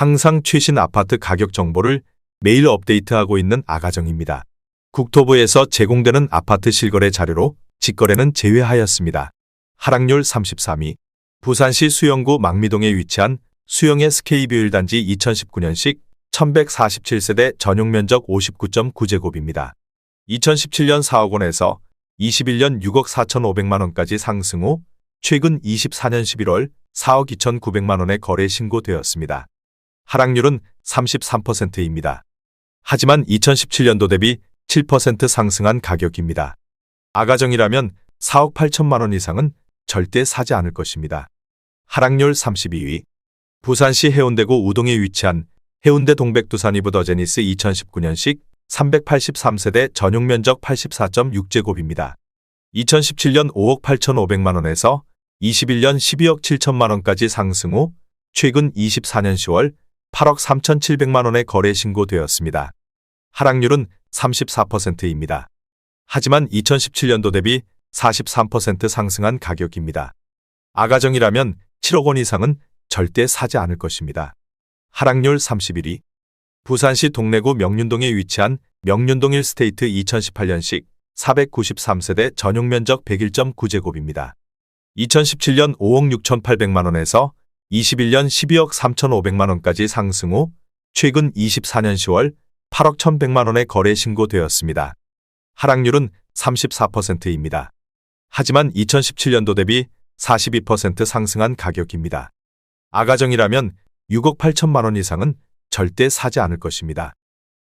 항상 최신 아파트 가격 정보를 매일 업데이트하고 있는 아가정입니다. 국토부에서 제공되는 아파트 실거래 자료로 직거래는 제외하였습니다. 하락률 33위. 부산시 수영구 망미동에 위치한 수영의 스케이뷰일 단지 2019년식 1147세대 전용 면적 59.9제곱입니다. 2017년 4억 원에서 21년 6억 4,500만 원까지 상승 후 최근 24년 11월 4억 2,900만 원의 거래 신고되었습니다. 하락률은 33%입니다. 하지만 2017년도 대비 7% 상승한 가격입니다. 아가정이라면 4억 8천만 원 이상은 절대 사지 않을 것입니다. 하락률 32위. 부산시 해운대구 우동에 위치한 해운대 동백두산 이브 더제니스 2019년식 383세대 전용 면적 84.6제곱입니다. 2017년 5억 8,500만 원에서 21년 12억 7천만 원까지 상승 후 최근 24년 10월 8억 3,700만 원의 거래 신고되었습니다. 하락률은 34%입니다. 하지만 2017년도 대비 43% 상승한 가격입니다. 아가정이라면 7억 원 이상은 절대 사지 않을 것입니다. 하락률 31위. 부산시 동래구 명륜동에 위치한 명륜동 1스테이트 2018년식 493세대 전용 면적 101.9제곱입니다. 2017년 5억 6,800만 원에서 21년 12억 3,500만 원까지 상승 후 최근 24년 10월 8억 1,100만 원의 거래 신고되었습니다. 하락률은 34%입니다. 하지만 2017년도 대비 42% 상승한 가격입니다. 아가정이라면 6억 8천만 원 이상은 절대 사지 않을 것입니다.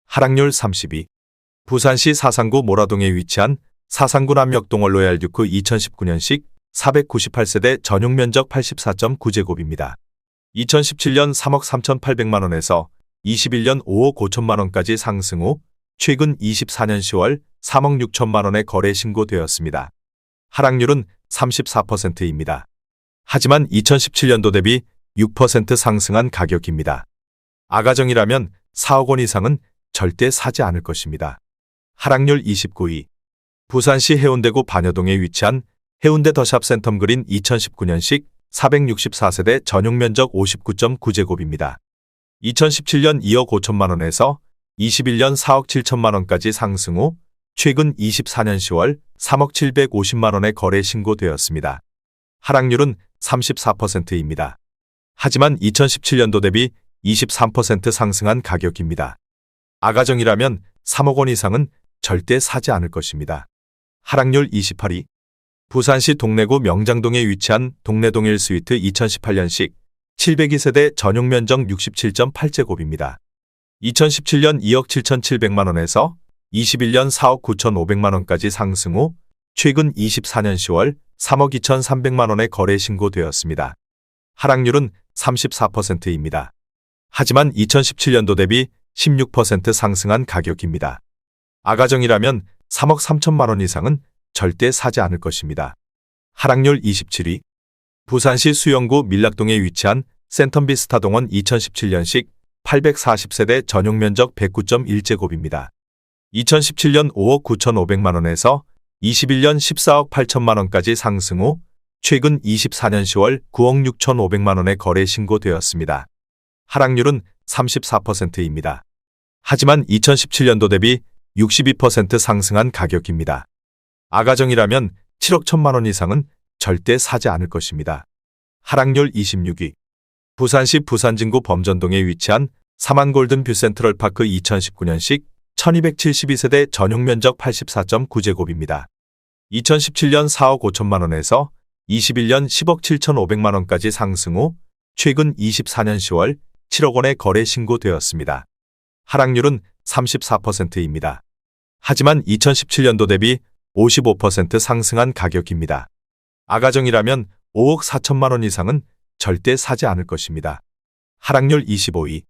하락률 32. 부산시 사상구 모라동에 위치한 사상구 남역동월 로얄 듀크 2019년식 498세대 전용 면적 84.9제곱입니다. 2017년 3억 3,800만 원에서 21년 5억 5천만 원까지 상승 후 최근 24년 10월 3억 6천만 원의 거래 신고되었습니다. 하락률은 34%입니다. 하지만 2017년도 대비 6% 상승한 가격입니다. 아가정이라면 4억 원 이상은 절대 사지 않을 것입니다. 하락률 29위. 부산시 해운대구 반여동에 위치한 해운대 더샵 센텀 그린 2019년식 464세대 전용 면적 59.9제곱입니다. 2017년 2억 5천만 원에서 21년 4억 7천만 원까지 상승 후 최근 24년 10월 3억 750만 원의 거래 신고되었습니다. 하락률은 34%입니다. 하지만 2017년도 대비 23% 상승한 가격입니다. 아가정이라면 3억 원 이상은 절대 사지 않을 것입니다. 하락률 28위. 부산시 동래구 명장동에 위치한 동래동 1스위트 2018년식 702세대 전용 면적 67.8제곱입니다. 2017년 2억 7,700만 원에서 21년 4억 9,500만 원까지 상승 후 최근 24년 10월 3억 2,300만 원의 거래 신고되었습니다. 하락률은 34%입니다. 하지만 2017년도 대비 16% 상승한 가격입니다. 아가정이라면 3억 3천만 원 이상은 절대 사지 않을 것입니다. 하락률 27위. 부산시 수영구 밀락동에 위치한 센텀비 스타 동원 2017년식 840세대 전용 면적 109.1제곱입니다. 2017년 5억 9,500만 원에서 21년 14억 8천만 원까지 상승 후 최근 24년 10월 9억 6,500만 원의 거래 신고되었습니다. 하락률은 34%입니다. 하지만 2017년도 대비 62% 상승한 가격입니다. 아가정이라면 7억 1천만 원 이상은 절대 사지 않을 것입니다. 하락률 26위. 부산시 부산진구 범전동에 위치한 사만 골든 뷰 센트럴파크 2019년식 1272세대 전용 면적 84.9제곱입니다. 2017년 4억 5천만 원에서 21년 10억 7천5백만 원까지 상승 후 최근 24년 10월 7억 원의 거래 신고되었습니다. 하락률은 34%입니다. 하지만 2017년도 대비 55% 상승한 가격입니다. 아가정이라면 5억 4천만 원 이상은 절대 사지 않을 것입니다. 하락률 25위.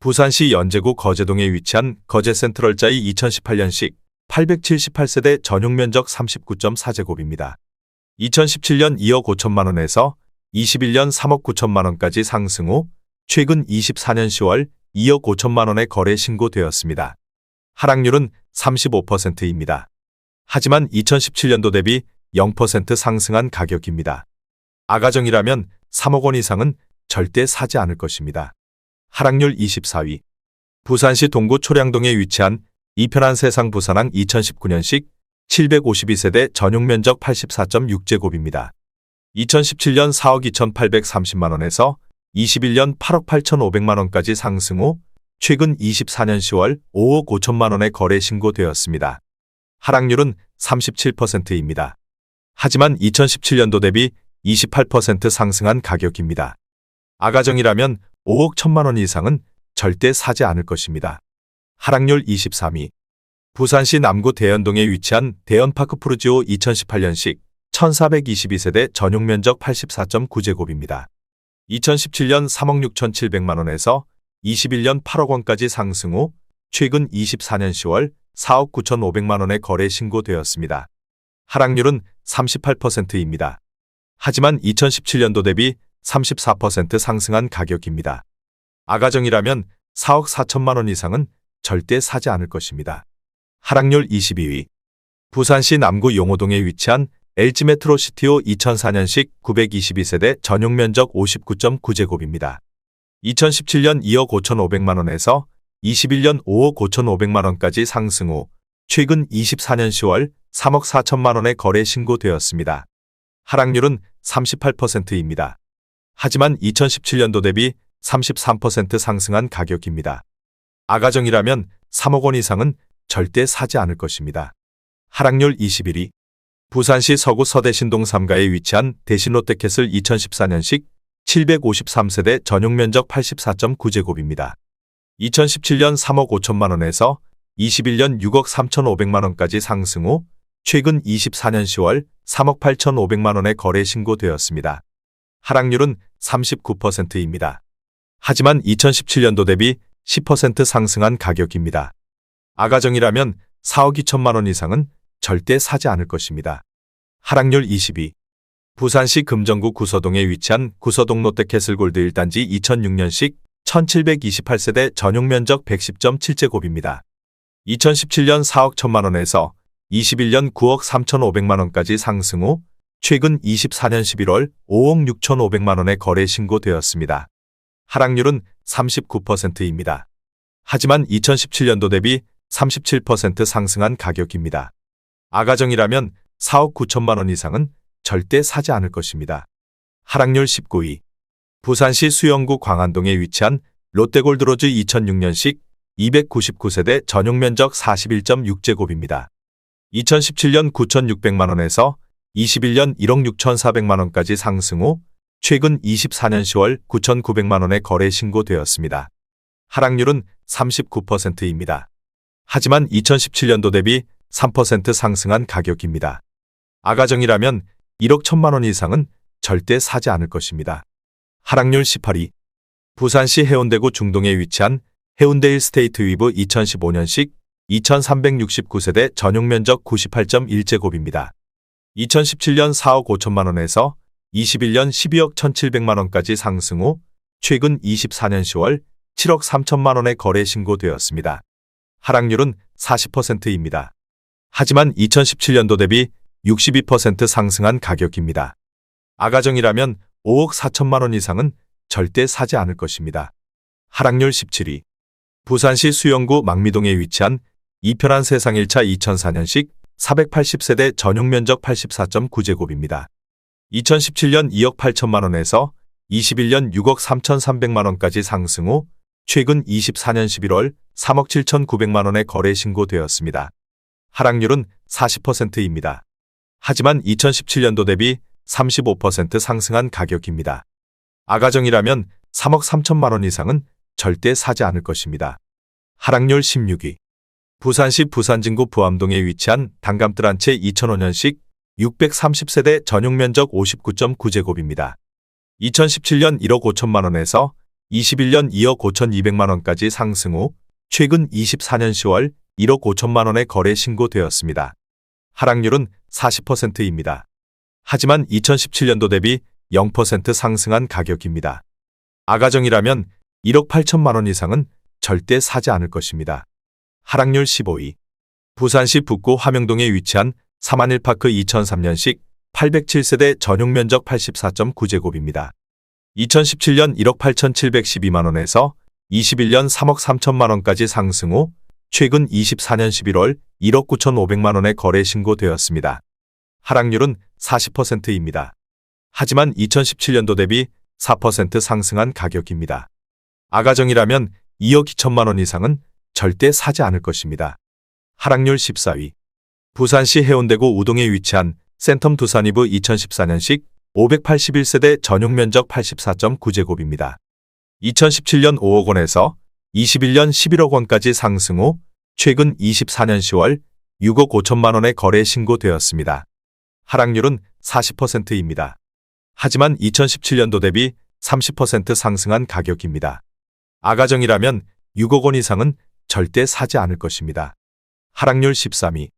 부산시 연제구 거제동에 위치한 거제센트럴자이 2018년식 878세대 전용 면적 39.4제곱입니다. 2017년 2억 5천만 원에서 21년 3억 9천만 원까지 상승 후 최근 24년 10월 2억 5천만 원의 거래 신고되었습니다. 하락률은 35%입니다. 하지만 2017년도 대비 0% 상승한 가격입니다. 아가정이라면 3억 원 이상은 절대 사지 않을 것입니다. 하락률 24위. 부산시 동구 초량동에 위치한 이편한 세상 부산항 2019년식 752세대 전용 면적 84.6제곱입니다. 2017년 4억 2,830만 원에서 21년 8억 8,500만 원까지 상승 후 최근 24년 10월 5억 5천만 원에 거래 신고되었습니다. 하락률은 37%입니다. 하지만 2017년도 대비 28% 상승한 가격입니다. 아가정이라면 5억 1천만 원 이상은 절대 사지 않을 것입니다. 하락률 23위. 부산시 남구 대연동에 위치한 대연파크 푸르지오 2018년식 1422세대 전용 면적 84.9제곱입니다. 2017년 3억 6,700만 원에서 21년 8억 원까지 상승 후 최근 24년 10월 4억 9,500만 원에 거래 신고되었습니다. 하락률은 38%입니다. 하지만 2017년도 대비 34% 상승한 가격입니다. 아가정이라면 4억 4천만 원 이상은 절대 사지 않을 것입니다. 하락률 22위. 부산시 남구 용호동에 위치한 LG 메트로시티오 2004년식 922세대 전용 면적 59.9제곱입니다. 2017년 2억 5,500만 원에서 21년 5억 5,500만 원까지 상승 후 최근 24년 10월 3억 4천만 원에 거래 신고되었습니다. 하락률은 38%입니다. 하지만 2017년도 대비 33% 상승한 가격입니다. 아가정이라면 3억 원 이상은 절대 사지 않을 것입니다. 하락률 21위. 부산시 서구 서대신동 3가에 위치한 대신롯데캐슬 2014년식 753세대 전용 면적 84.9제곱입니다. 2017년 3억 5천만 원에서 21년 6억 3,500만 원까지 상승 후 최근 24년 10월 3억 8,500만 원에 거래 신고되었습니다. 하락률은 39%입니다. 하지만 2017년도 대비 10% 상승한 가격입니다. 아가정이라면 4억 2천만 원 이상은 절대 사지 않을 것입니다. 하락률 22. 부산시 금정구 구서동에 위치한 구서동 롯데캐슬골드 1단지 2006년식 1728세대 전용 면적 110.7제곱입니다. 2017년 4억 1천만 원에서 21년 9억 3,500만 원까지 상승 후 최근 24년 11월 5억 6,500만 원에 거래 신고되었습니다. 하락률은 39%입니다. 하지만 2017년도 대비 37% 상승한 가격입니다. 아가정이라면 4억 9천만 원 이상은 절대 사지 않을 것입니다. 하락률 19위. 부산시 수영구 광안동에 위치한 롯데골드로즈 2006년식 299세대 전용 면적 41.6제곱입니다. 2017년 9,600만 원에서 21년 1억 6,400만 원까지 상승 후 최근 24년 10월 9,900만 원에 거래 신고되었습니다. 하락률은 39%입니다. 하지만 2017년도 대비 3% 상승한 가격입니다. 아가정이라면 1억 1천만 원 이상은 절대 사지 않을 것입니다. 하락률 18위. 부산시 해운대구 중동에 위치한 해운대 일스테이트 위브 2015년식 2369세대 전용 면적 98.1제곱입니다. 2017년 4억 5천만 원에서 21년 12억 1,700만 원까지 상승 후 최근 24년 10월 7억 3천만 원에 거래 신고되었습니다. 하락률은 40%입니다. 하지만 2017년도 대비 62% 상승한 가격입니다. 아가정이라면 5억 4천만 원 이상은 절대 사지 않을 것입니다. 하락률 17위. 부산시 수영구 망미동에 위치한 이편한 세상 1차 2004년식 480세대 전용 면적 84.9제곱입니다. 2017년 2억 8천만 원에서 21년 6억 3,300만 원까지 상승 후 최근 24년 11월 3억 7,900만 원에 거래 신고되었습니다. 하락률은 40%입니다. 하지만 2017년도 대비 35% 상승한 가격입니다. 아가정이라면 3억 3천만 원 이상은 절대 사지 않을 것입니다. 하락률 16위. 부산시 부산진구 부암동에 위치한 단감뜰 한 채 2005년식 630세대 전용 면적 59.9제곱입니다. 2017년 1억 5천만 원에서 21년 2억 5천2백만 원까지 상승 후 최근 24년 10월 1억 5천만 원에 거래 신고되었습니다. 하락률은 40%입니다. 하지만 2017년도 대비 0% 상승한 가격입니다. 아가정이라면 1억 8천만 원 이상은 절대 사지 않을 것입니다. 하락률 15위. 부산시 북구 화명동에 위치한 사만일파크 2003년식 807세대 전용 면적 84.9제곱입니다. 2017년 1억 8,712만 원에서 21년 3억 3천만 원까지 상승 후 최근 24년 11월 1억 9천5백만 원의 거래 신고되었습니다. 하락률은 40%입니다. 하지만 2017년도 대비 4% 상승한 가격입니다. 아가정이라면 2억 2천만 원 이상은 절대 사지 않을 것입니다. 하락률 14위. 부산시 해운대구 우동에 위치한 센텀 두산이브 2014년식 581세대 전용 면적 84.9제곱입니다. 2017년 5억 원에서 21년 11억 원까지 상승 후 최근 24년 10월 6억 5천만 원의 거래 신고되었습니다. 하락률은 40%입니다. 하지만 2017년도 대비 30% 상승한 가격입니다. 아가정이라면 6억 원 이상은 절대 사지 않을 것입니다. 하락률 13위.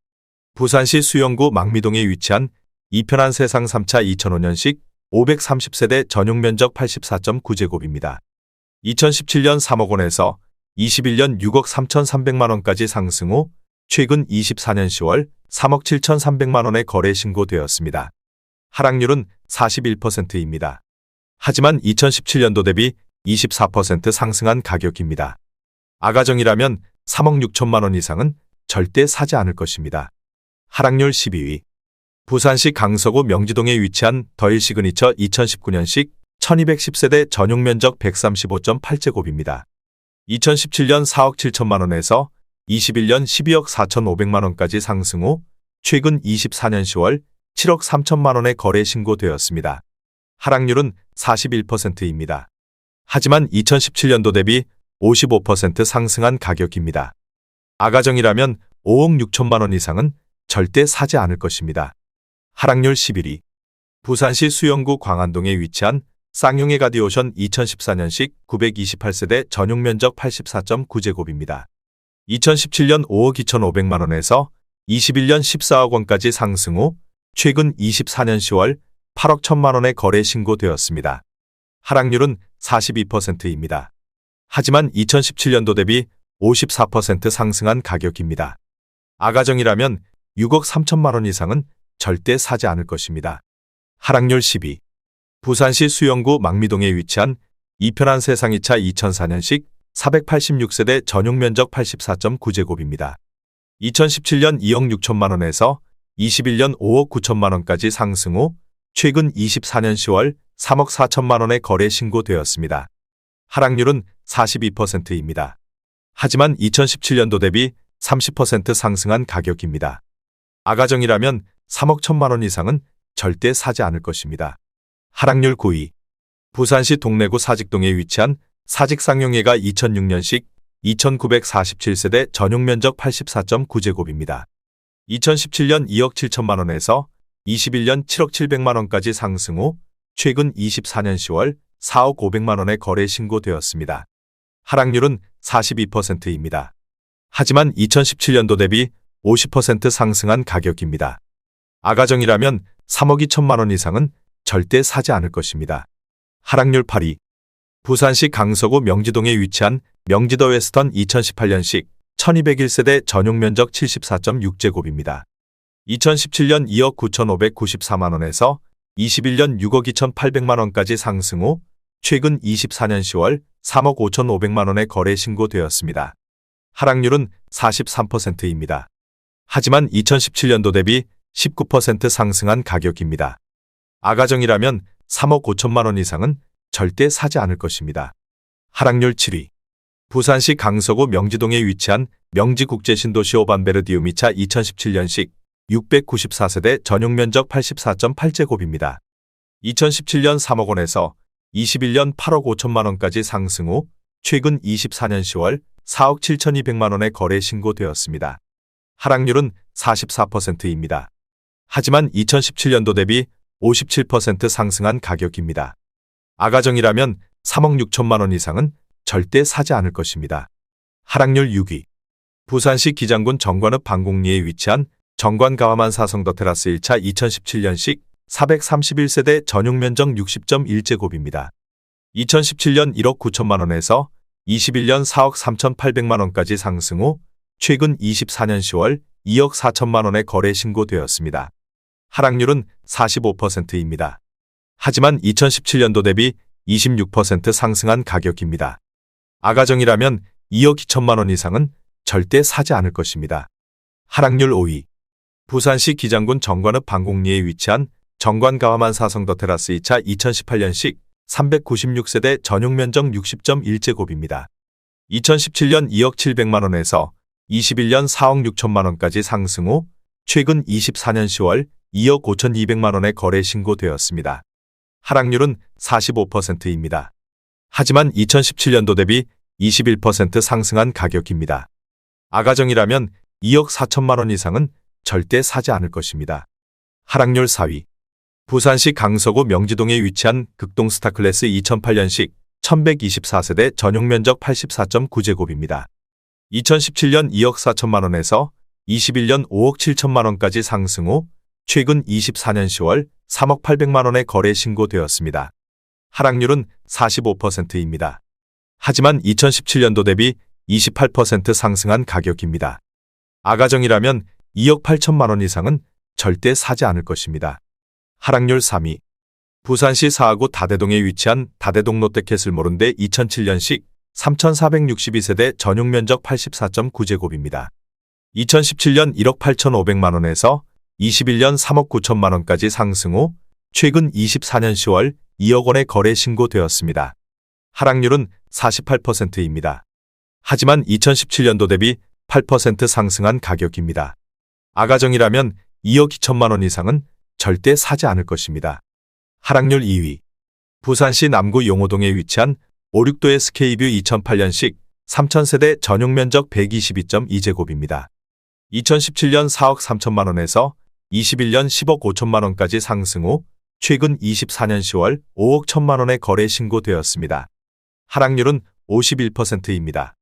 부산시 수영구 망미동에 위치한 이편한 세상 3차 2005년식 530세대 전용 면적 84.9제곱입니다. 2017년 3억 원에서 21년 6억 3,300만 원까지 상승 후 최근 24년 10월 3억 7,300만 원의 거래 신고되었습니다. 하락률은 41%입니다. 하지만 2017년도 대비 24% 상승한 가격입니다. 아가정이라면 3억 6천만 원 이상은 절대 사지 않을 것입니다. 하락률 12위. 부산시 강서구 명지동에 위치한 더일 시그니처 2019년식 1210세대 전용 면적 135.8제곱입니다. 2017년 4억 7천만 원에서 21년 12억 4천5백만 원까지 상승 후 최근 24년 10월 7억 3천만 원의 거래 신고되었습니다. 하락률은 41%입니다. 하지만 2017년도 대비 55% 상승한 가격입니다. 아가정이라면 5억 6천만 원 이상은 절대 사지 않을 것입니다. 하락률 11위. 부산시 수영구 광안동에 위치한 쌍용의 가디오션 2014년식 928세대 전용 면적 84.9제곱입니다. 2017년 5억 2,500만 원에서 21년 14억 원까지 상승 후 최근 24년 10월 8억 1천만 원의 거래 신고되었습니다. 하락률은 42%입니다. 하지만 2017년도 대비 54% 상승한 가격입니다. 아가정이라면 6억 3천만 원 이상은 절대 사지 않을 것입니다. 하락률 12. 부산시 수영구 망미동에 위치한 이편한 세상 2차 2004년식 486세대 전용 면적 84.9제곱입니다. 2017년 2억 6천만 원에서 21년 5억 9천만 원까지 상승 후 최근 24년 10월 3억 4천만 원의 거래 신고되었습니다. 하락률은 42%입니다. 하지만 2017년도 대비 30% 상승한 가격입니다. 아가정이라면 3억 1천만 원 이상은 절대 사지 않을 것입니다. 하락률 9위. 부산시 동래구 사직동에 위치한 사직상용예가 2006년식 2947세대 전용 면적 84.9제곱입니다. 2017년 2억 7천만 원에서 21년 7억 7백만 원까지 상승 후 최근 24년 10월 4억 5백만 원의 거래 신고되었습니다. 하락률은 42%입니다. 하지만 2017년도 대비 50% 상승한 가격입니다. 아가정이라면 3억 2천만 원 이상은 절대 사지 않을 것입니다. 하락률 8위. 부산시 강서구 명지동에 위치한 명지더 웨스턴 2018년식 1201세대 전용 면적 74.6제곱입니다. 2017년 2억 9,594만 원에서 21년 6억 2,800만 원까지 상승 후 최근 24년 10월 3억 5,500만 원의 거래 신고되었습니다. 하락률은 43%입니다. 하지만 2017년도 대비 19% 상승한 가격입니다. 아가정이라면 3억 5천만 원 이상은 절대 사지 않을 것입니다. 하락률 7위. 부산시 강서구 명지동에 위치한 명지국제신도시 오반베르디움 2차 2017년식 694세대 전용 면적 84.8제곱입니다. 2017년 3억 원에서 21년 8억 5천만 원까지 상승 후 최근 24년 10월 4억 7천2백만 원의 거래 신고되었습니다. 하락률은 44%입니다. 하지만 2017년도 대비 57% 상승한 가격입니다. 아가정이라면 3억 6천만 원 이상은 절대 사지 않을 것입니다. 하락률 6위. 부산시 기장군 정관읍 방공리에 위치한 정관 가와만 사성더 테라스 1차 2017년식 431세대 전용 면적 60.1제곱입니다. 2017년 1억 9천만 원에서 21년 4억 3,800만 원까지 상승 후 최근 24년 10월 2억 4천만 원의 거래 신고되었습니다. 하락률은 45%입니다. 하지만 2017년도 대비 26% 상승한 가격입니다. 아가정이라면 2억 2천만 원 이상은 절대 사지 않을 것입니다. 하락률 5위. 부산시 기장군 정관읍 방곡리에 위치한 정관 가와만 사성더 테라스 2차 2018년식 396세대 전용 면적 60.1제곱입니다. 2017년 2억 700만 원에서 21년 4억 6천만 원까지 상승 후 최근 24년 10월 2억 5,200만 원에 거래 신고되었습니다. 하락률은 45%입니다. 하지만 2017년도 대비 21% 상승한 가격입니다. 아가정이라면 2억 4천만 원 이상은 절대 사지 않을 것입니다. 하락률 4위. 부산시 강서구 명지동에 위치한 극동 스타클래스 2008년식 1124세대 전용 면적 84.9제곱입니다. 2017년 2억 4천만 원에서 21년 5억 7천만 원까지 상승 후 최근 24년 10월 3억 800만 원에 거래 신고되었습니다. 하락률은 45%입니다. 하지만 2017년도 대비 28% 상승한 가격입니다. 아가정이라면 2억 8천만 원 이상은 절대 사지 않을 것입니다. 하락률 3위. 부산시 사하구 다대동에 위치한 다대동 롯데캐슬 모른데 2007년식 3,462세대 전용 면적 84.9제곱입니다. 2017년 1억 8,500만 원에서 21년 3억 9천만 원까지 상승 후 최근 24년 10월 2억 원에 거래 신고되었습니다. 하락률은 48%입니다. 하지만 2017년도 대비 8% 상승한 가격입니다. 아가정이라면 2억 2천만 원 이상은 절대 사지 않을 것입니다. 하락률 2위. 부산시 남구 용호동에 위치한 56도의 스케이뷰 2008년식 3000세대 전용 면적 122.2제곱입니다. 2017년 4억 3천만 원에서 21년 10억 5천만 원까지 상승 후 최근 24년 10월 5억 1천만 원에 거래 신고되었습니다. 하락률은 51%입니다.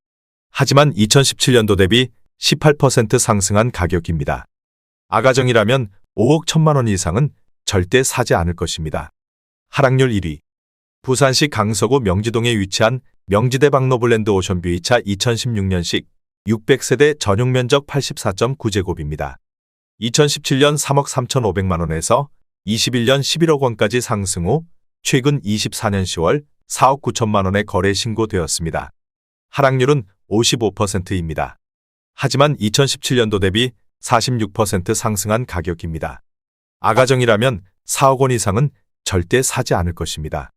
하지만 2017년도 대비 18% 상승한 가격입니다. 아가정이라면 5억 1천만 원 이상은 절대 사지 않을 것입니다. 하락률 1위. 부산시 강서구 명지동에 위치한 명지대 박노블랜드 오션뷰 2차 2016년식 600세대 전용 면적 84.9제곱입니다. 2017년 3억 3,500만 원에서 21년 11억 원까지 상승 후 최근 24년 10월 4억 9천만 원에 거래 신고되었습니다. 하락률은 55%입니다. 하지만 2017년도 대비 46% 상승한 가격입니다. 아가정이라면 4억 원 이상은 절대 사지 않을 것입니다.